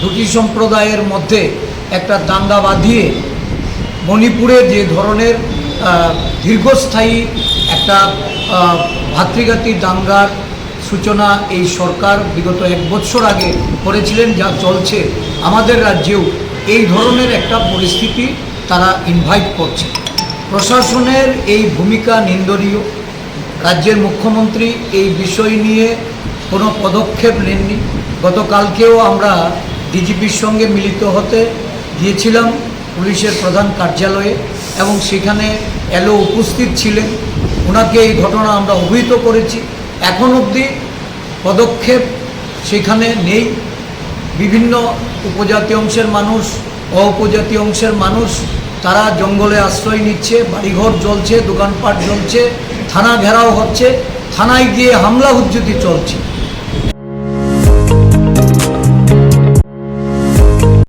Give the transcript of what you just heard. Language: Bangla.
দুটি সম্প্রদায়ের মধ্যে একটা দাঙ্গা বাঁধিয়ে মণিপুরে যে ধরনের দীর্ঘস্থায়ী একটা ভাতৃঘাতী দাঙ্গার সূচনা এই সরকার বিগত এক বছর আগে করেছিলেন, যা চলছে আমাদের রাজ্যেও, এই ধরনের একটা পরিস্থিতি তারা ইনভাইট করছে। প্রশাসনের এই ভূমিকা নিন্দনীয়। রাজ্যের মুখ্যমন্ত্রী এই বিষয় নিয়ে কোনো পদক্ষেপ নেননি। গতকালকেও আমরা ডিজিপির সঙ্গে মিলিত হতে গিয়েছিলাম পুলিশের প্রধান কার্যালয়ে এবং সেখানে এলো উপস্থিত ছিলেন। ওনাকে এই ঘটনা আমরা অভিহিত করেছি। এখন অবধি পদক্ষেপ সেখানে নেই। বিভিন্ন উপজাতি অংশের মানুষ, অউপজাতি অংশের মানুষ, তারা জঙ্গলে আশ্রয় নিচ্ছে, বাড়িঘর জ্বলছে, দোকানপাট জ্বলছে, থানা ঘেরাও হচ্ছে, থানায় গিয়ে হামলা হুজ্জুতি চলছে।